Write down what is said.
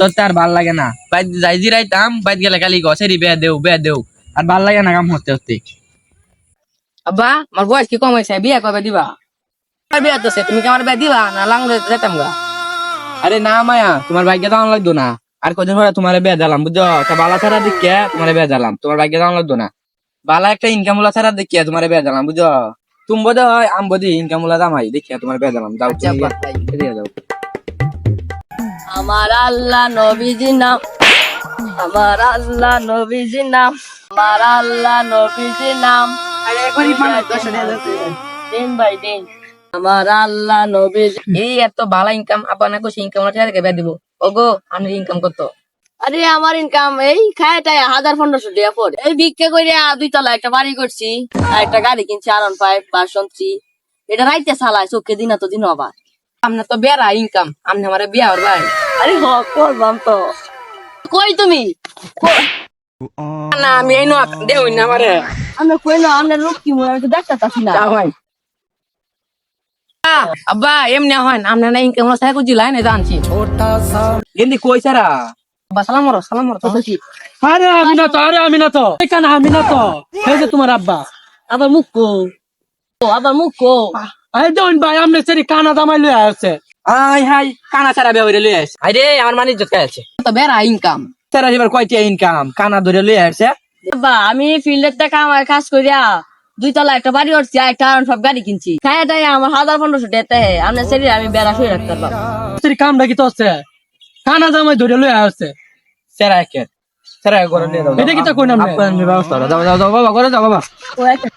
তোর তো আর ভালো লাগে না। বাইত যাই জিরাইতাম বাইত গেলে খালি গছেরই বেয়া দেও বেয়া দেও আর ভালো লাগে না কাম হতে হতে আব্বা আমার বয়স কি কম হয়েছে বিয়ে কবে দিবা? আমার বিয়ে তো তুমি কি আমার বিয়ে দিবা? না লাঙ্গলে যেতাম গা। আরে না মায়া তোমার ভাগ্য দাম লাগতো না। আর কদিন পরে তোমার বেয়া দিলাম বুঝছ? তা বালা ছাড়া দেখিয়া তোমার বেয়া দিলাম তোমার ভাগ্য দাম লাগতো না। বালা একটা ইনকাম উলা ছাড়া দেখিয়া তোমার বেয়া দিলাম বুঝছ? তুমি বোধ হয় আম বোধ ইনকাম উলা দাম হয় দেখিয়া তোমার বেয়া দিলাম দাও আচ্ছা, যাও। আমার আল্লাহ নবীজি নাম। আমার আল্লাহ নবীজি নাম। আমার আল্লাহ নবীজি নাম। দিন বাই দিন। আমার আল্লাহ নবীজি এই এত ভালো ইনকাম না কিছু ইনকাম কে বেদ দিব। ওগো আমি ইনকাম করতো। আরে আমার ইনকাম এই খায়টাই হাজার পনেরোশো টাকা পর। এই ভিক্ষা করে দুই তলা একটা বাড়ি করছি আর একটা গাড়ি কিনছি আর ওয়ান ফাইভ ভার্সন থ্রি। এটা রাইতে চালায় চোখে দিন তো দিন আবার আপনার তো বেড়া ইনকাম আপনি আমার বিয়া হর ভাই। আরে হ করবাম তো। কই তুমি? না আমি এই নক দেও না আমারে। আমরা কই না আমরা লোক কি মনে হয় দেখতে পাচ্ছি না। যাও ভাই। আব্বা এমনি হয় না আপনার না ইনকাম সাহেব জিলাই না জানছি গেন্দি কই সারা? আব্বা সালাম মরো সালাম মরো তো কি আরে আমি না তো আরে আমি না তো। এখানে আমি না তো। এই যে তোমার আব্বা। আবার মুখ কো। আবার মুখ কো। এই দেখুন ভাই আমনে সেরি কানা দামাই লয়ে আসছে। আই হাই কানা সারা আরে আমার মানি আছে। তো বেড়া ইনকাম সারা এবার কয়টি ইনকাম কানা ধরে আসছে। আব্বা আমি ফিল্ডের টাকা আমার কাজ করিয়া দুই তলা একটা বাড়ি উঠছি আর একটা সব গাড়ি কিনছি। খায়াটাই আমার হাজার পনেরোশো শরীরে আমি বেড়া শুয়ে রাখতে পারব সেরি কামটা কি তো হচ্ছে কানা দামাই ধরে লয়ে আসছে। সারা একে সারা করে নিয়ে দাও এটা কি তো কই নাম ব্যবস্থা দাও দাও দাও বাবা করে দাও বাবা। ও একটা